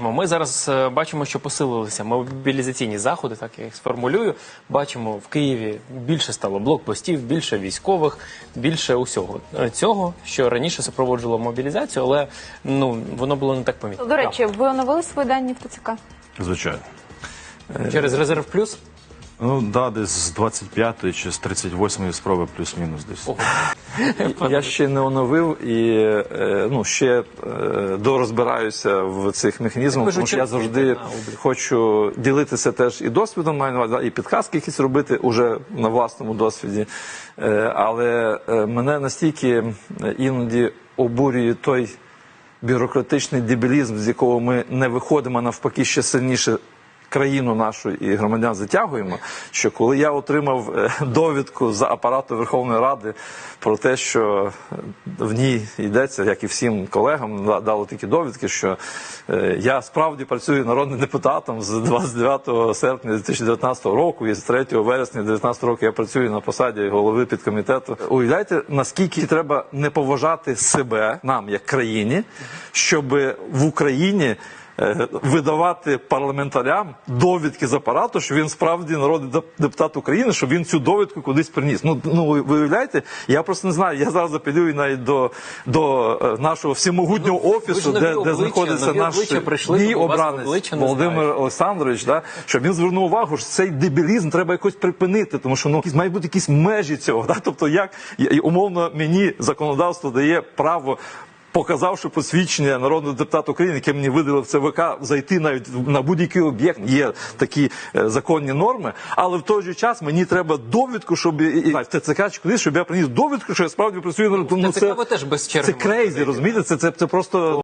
Ми зараз е, бачимо, що посилилися мобілізаційні заходи, так я їх сформулюю. Бачимо в Києві більше стало блокпостів, більше військових, більше усього Е, цього, що раніше супроводжувало мобілізацію, але ну воно було не так помітно. До речі, ви оновили свої дані в ТЦК? Звичайно. через резерв плюс. Ну, да, десь з 25-ї чи з 38-ї спроби плюс-мінус десь. Я ще не оновив і е, ну ще е, дорозбираюся в цих механізмах, тому що я завжди хочу ділитися теж і досвідом, маю на увазі, і підказки якісь робити уже на власному досвіді. Е, Але мене настільки іноді обурює той бюрократичний дебілізм, з якого ми не виходимо, а навпаки, ще сильніше країну нашу і громадян затягуємо. Що коли я отримав е, довідку за апарату Верховної Ради про те, що в ній йдеться, як і всім колегам, да- дали такі довідки, що е, я справді працюю народним депутатом з 29 серпня 2019 року, і з 3 вересня 2019 року я працюю на посаді голови підкомітету. Уявляєте, наскільки треба не поважати себе нам як країні, щоб в Україні е, видавати парламентарям довідки з апарату, що він справді народний депутат України, щоб він цю довідку кудись приніс. Ну, ну ви уявляєте? Я просто не знаю. Я зараз апелюю навіть до, до е, нашого всемогутнього Ну, офісу, де, де знаходиться наш мій обранець Володимир. Олександрович, да, щоб він звернув увагу, що цей дебілізм треба якось припинити, тому що ну мають бути якісь межі цього. Да? Тобто, як умовно мені законодавство дає право. Показавши посвідчення народного депутата України, яке мені видали в ЦВК, зайти навіть на будь-який об'єкт, є такі е, законні норми, але в той же час мені треба довідку, щоб і- в ТЦК чи кудись, щоб я приніс довідку, що я справді працюю на ну, це, ви теж без черги Це крейзі, розумієте? Це, це, це просто